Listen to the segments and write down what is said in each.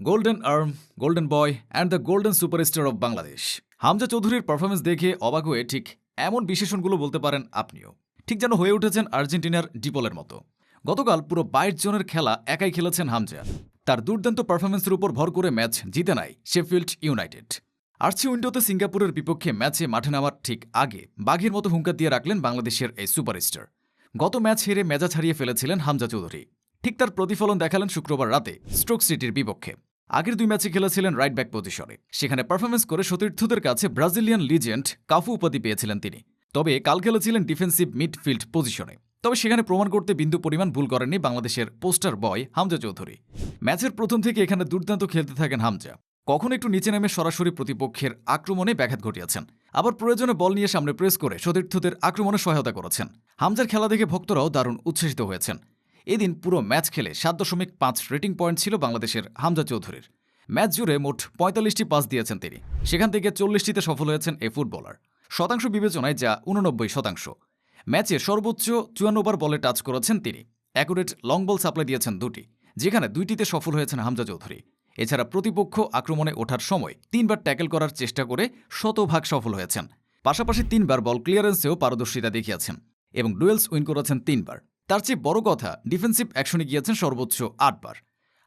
Golden arm golden boy and the golden superstar of Bangladesh Hamza চৌধুরীর performance দেখে অবাক হয়ে ঠিক এমন বিশেষণগুলো বলতে পারেন আপনিও। ঠিক যেন হয়ে উঠেছেন আর্জেন্টিনার ডিপলের মতো। গতকাল পুরো বাইশ জনের খেলা একাই খেলেছেন হামজা। তার দুর্দান্ত পারফরমেন্সের উপর ভর করে ম্যাচ জিতে নেয় শেফিল্ড ইউনাইটেড আর্চি উইন্ডোতে সিঙ্গাপুরের বিপক্ষে ম্যাচে মাঠে নামার ঠিক আগে বাঘের মতো হুঙ্কার দিয়ে রাখলেন বাংলাদেশের এই সুপারস্টার। গত ম্যাচ হেরে মেজাজ হারিয়ে ফেলেছিলেন হামজা চৌধুরী। ঠিক তার প্রতিফলন দেখালেন শুক্রবার রাতে স্ট্রোক সিটির বিপক্ষে। আগের দুই ম্যাচে খেলেছিলেন রাইট ব্যাক পজিশনে সেখানে পারফরমেন্স করে সতীর্থদের কাছে ব্রাজিলিয়ান লিজেন্ড কাফু উপাধি পেয়েছিলেন তিনি। তবে কাল খেলেছিলেন ডিফেন্সিভ মিডফিল্ড পজিশনে তবে সেখানে প্রমাণ করতে বিন্দু পরিমাণ ভুল করেননি বাংলাদেশের পোস্টার বয় হামজা চৌধুরী। ম্যাচের প্রথম থেকে এখানে দুর্দান্ত খেলতে থাকেন হামজা। কখন একটু নিচে নেমে সরাসরি প্রতিপক্ষের আক্রমণে ব্যাঘাত ঘটিয়েছেন। আবার প্রয়োজনে বল নিয়ে সামনে প্রেস করে সতীর্থদের আক্রমণে সহায়তা করেছেন। হামজার খেলা দেখে ভক্তরাও দারুণ উচ্ছ্বসিত হয়েছেন। এদিন পুরো ম্যাচ খেলে সাত দশমিক পাঁচ রেটিং পয়েন্ট ছিল বাংলাদেশের হামজা চৌধুরীর। ম্যাচ জুড়ে মোট পঁয়তাল্লিশটি পাস দিয়েছেন তিনি। সেখান থেকে চল্লিশটিতে সফল হয়েছেন এ ফুটবলার। শতাংশ বিবেচনায় যা উননব্বই শতাংশ। ম্যাচে সর্বোচ্চ চুয়ান্ন ওভার বলে টাচ করেছেন তিনি। অ্যাকুরেট লং বল সাপ্লাই দিয়েছেন দুটি, যেখানে দুইটিতে সফল হয়েছেন হামজা চৌধুরী। এছাড়া প্রতিপক্ষ আক্রমণে ওঠার সময় তিনবার ট্যাকেল করার চেষ্টা করে শতভাগ সফল হয়েছেন। পাশাপাশি তিনবার বল ক্লিয়ারেন্সেও পারদর্শিতা দেখিয়েছেন এবং ডুয়েলস উইন করেছেন তিনবার। তার চেয়ে বড় কথা ডিফেন্সিভ অ্যাকশনে গিয়েছেন সর্বোচ্চ আটবার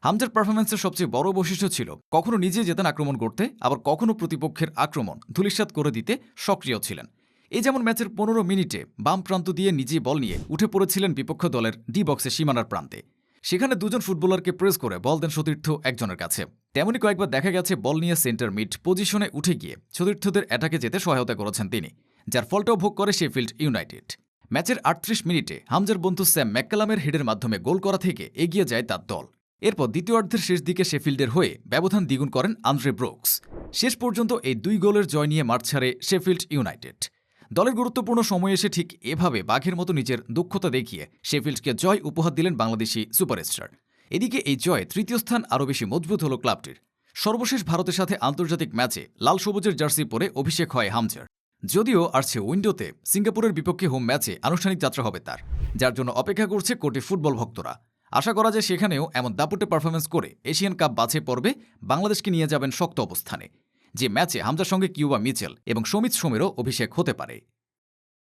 হামজার পারফরমেন্সের সবচেয়ে বড় বৈশিষ্ট্য ছিল কখনো নিজে যেতেন আক্রমণ করতে, আবার কখনো প্রতিপক্ষের আক্রমণ, ধূলিসাৎ করে দিতে সক্রিয় ছিলেন। এই যেমন ম্যাচের পনেরো মিনিটে বাম প্রান্ত দিয়ে নিজে বল নিয়ে উঠে পড়েছিলেন বিপক্ষ দলের ডি বক্সে সীমানার প্রান্তে। সেখানে দুজন ফুটবলারকে প্রেস করে বল দেন সতীর্থ একজনের কাছে। তেমনই কয়েকবার দেখা গেছে বল নিয়ে সেন্টার মিড পজিশনে উঠে গিয়ে সতীর্থদের অ্যাটাকে যেতে সহায়তা করেছেন তিনি, যার ফলটাও ভোগ করে শেফিল্ড ইউনাইটেড ম্যাচের আটত্রিশ মিনিটে হামজার বন্ধু স্যাম ম্যাককালামের হেডের মাধ্যমে গোল করা থেকে এগিয়ে যায় তার দল। এরপর দ্বিতীয়ার্ধের শেষ দিকে শেফিল্ডের হয়ে ব্যবধান দ্বিগুণ করেন আন্দ্রে ব্রোকস। শেষ পর্যন্ত এই দুই গোলের জয় নিয়ে মাঠ ছাড়ে শেফিল্ড ইউনাইটেড। দলের গুরুত্বপূর্ণ সময়ে এসে ঠিক এভাবে বাঘের মতো নিজের দক্ষতা দেখিয়ে শেফিল্ডকে জয় উপহার দিলেন বাংলাদেশি সুপারস্টার। এদিকে এই জয়ে তৃতীয় স্থান আরও বেশি মজবুত হল ক্লাবটির। সর্বশেষ ভারতের সাথে আন্তর্জাতিক ম্যাচে লাল সবুজের জার্সি পরে অভিষেক হয় হামজার। যদিও আসছে উইন্ডোতে সিঙ্গাপুরের বিপক্ষে হোম ম্যাচে আনুষ্ঠানিক যাত্রা হবে তার, যার জন্য অপেক্ষা করছে কোটি ফুটবল ভক্তরা। আশা করা যায় সেখানেও এমন দাপুটে পারফরমেন্স করে এশিয়ান কাপ বাছে পর্বে বাংলাদেশকে নিয়ে যাবেন শক্ত অবস্থানে, যে ম্যাচে হামজার সঙ্গে কিউবা মিচেল এবং সমিত সোমেরও অভিষেক হতে পারে।